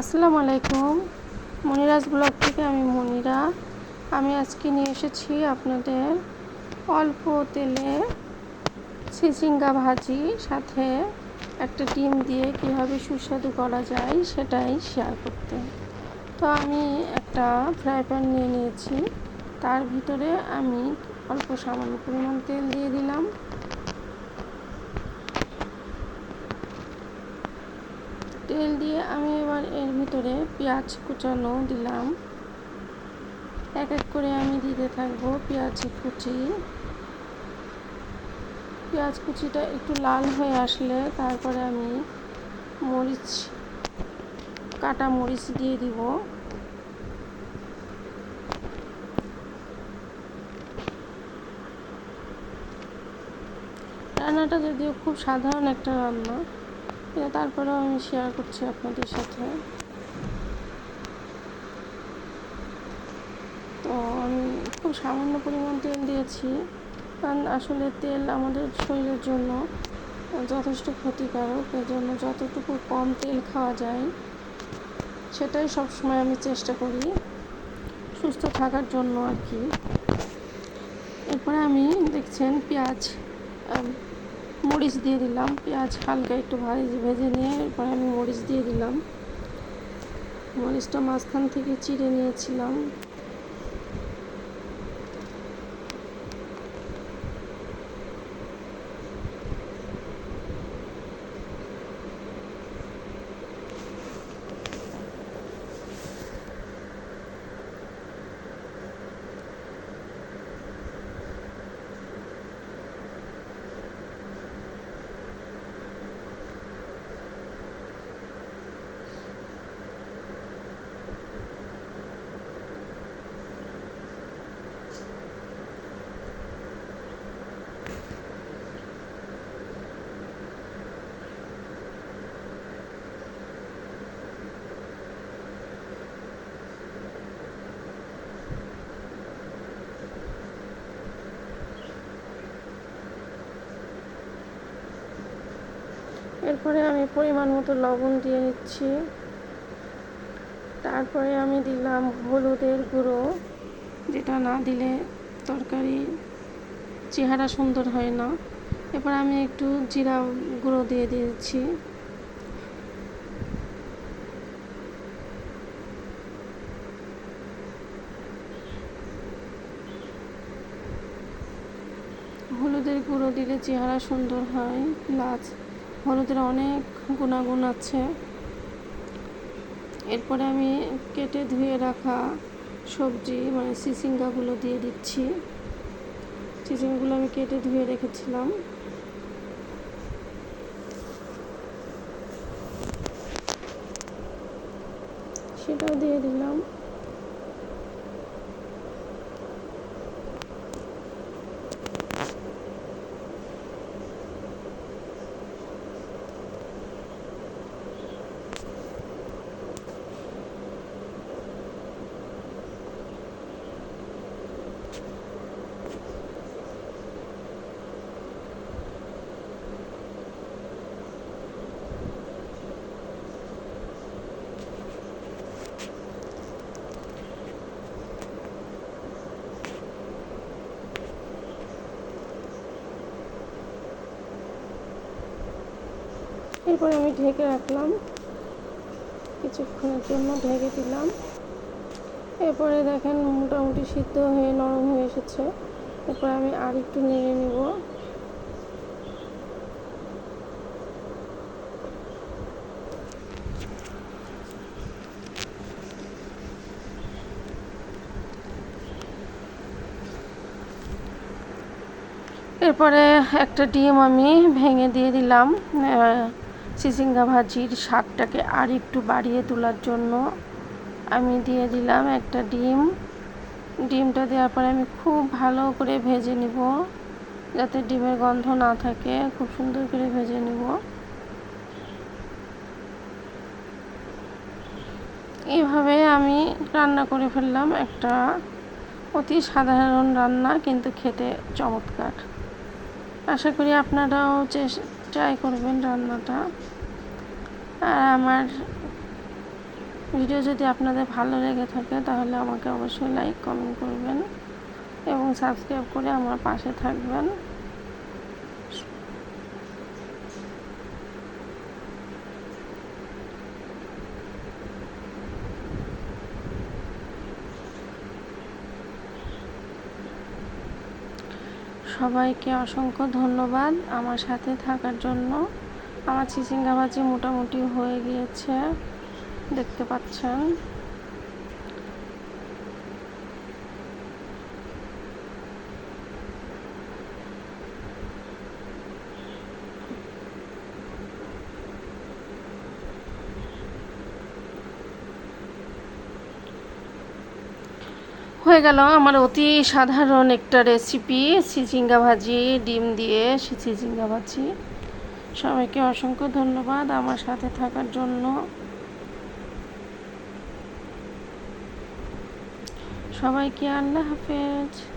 আসসালামু আলাইকুম। মনিরাজ ব্লগ থেকে আমি মনিরা। আমি আজকে নিয়ে এসেছি আপনাদের অল্প তেলে চিচিঙ্গা ভাজি, সাথে একটা ডিম দিয়ে কীভাবে সুস্বাদু করা যায় সেটাই শেয়ার করতে। তো আমি একটা ফ্রাই প্যান নিয়ে নিয়েছি। তার ভিতরে আমি অল্প সামান্য পরিমাণ তেল দিয়ে দিলাম। তেল দিয়ে আমি এবার এর ভিতরে পেঁয়াজ কুচানো দিলাম। এক এক করে আমি দিতে থাকব পেঁয়াজ কুচি। পেঁয়াজ কুচিটা একটু লাল হয়ে আসলে তারপরে আমি মরিচ, কাটা মরিচ দিয়ে দিব। রান্নাটা যদিও খুব সাধারণ একটা রান্না তারপরেও আমি শেয়ার করছি আপনাদের সাথে। তো আমি খুব সামান্য পরিমাণ তেল দিয়েছি, কারণ আসলে তেল আমাদের শরীরের জন্য যথেষ্ট ক্ষতিকারক। এজন্য যতটুকু কম তেল খাওয়া যায়, সেটাই সবসময় আমি চেষ্টা করি সুস্থ থাকার জন্য আর কি। এরপরে আমি দেখছেন পেঁয়াজ মরিচ দিয়ে দিলাম, পেঁয়াজ হালকা একটু ভাজি, ভেজে নিয়ে এরপর আমি মরিচ দিয়ে দিলাম। মরিচটা মাঝখান থেকে চিড়ে নিয়েছিলাম। এরপরে আমি পরিমাণ মতো লবণ দিয়ে নিচ্ছি। তারপরে আমি দিলাম হলুদের গুঁড়ো, যেটা না দিলে তরকারি চেহারা সুন্দর হয় না। এরপর আমি একটু জিরা গুঁড়ো দিয়ে দিয়েছি। হলুদের গুঁড়ো দিলে চেহারা সুন্দর হয় প্লাস হলুদের অনেক গুণাগুণ আছে। এরপরে আমি কেটে ধুয়ে রাখা সবজি মানে চিচিঙ্গাগুলো দিয়ে দিচ্ছি। চিচিঙ্গাগুলো আমি কেটে ধুয়ে রেখেছিলাম। সেটাও দিয়ে দিলাম। এরপরে আমি ঢেকে রাখলাম। কিছুক্ষণের জন্য ঢেকে দিলাম। এরপরে দেখেন মোটামুটি সিদ্ধ হয়ে, নরম হয়ে এসেছে। এরপর আমি আর একটু নেড়ে নিব। এরপরে একটা ডিম আমি ভেঙে দিয়ে দিলাম। চিচিঙ্গা ভাজির স্বাদটাকে আর একটু বাড়িয়ে তোলার জন্য। আমি দিয়ে দিলাম একটা ডিম। ডিমটা দেওয়ার পরে আমি খুব ভালো করে ভেজে নিব, যাতে ডিমের গন্ধ না থাকে। খুব সুন্দর করে ভেজে নিব। এইভাবে আমি রান্না করে ফেললাম একটা অতি সাধারণ রান্না, কিন্তু খেতে চমৎকার। আশা করি আপনারাও চেষ্টা ট্রাই করবেন রান্নাটা। আর আমার ভিডিও যদি আপনাদের ভালো লেগে থাকে, তাহলে আমাকে অবশ্যই লাইক কমেন্ট করবেন এবং সাবস্ক্রাইব করে আমার পাশে থাকবেন। সবাইকে অসংখ্য ধন্যবাদ আমার সাথে থাকার জন্য। আমার চিচিঙ্গা ভাজি মোটামুটি হয়ে গিয়েছে, দেখতে পাচ্ছেন। হয়ে গেল আমার অতি সাধারণ একটা রেসিপি চিচিঙ্গা ভাজি ডিম দিয়ে চিচিঙ্গা ভাজি সবাইকে অসংখ্য ধন্যবাদ আমার সাথে থাকার জন্য। সবাইকে আল্লাহ হাফেজ।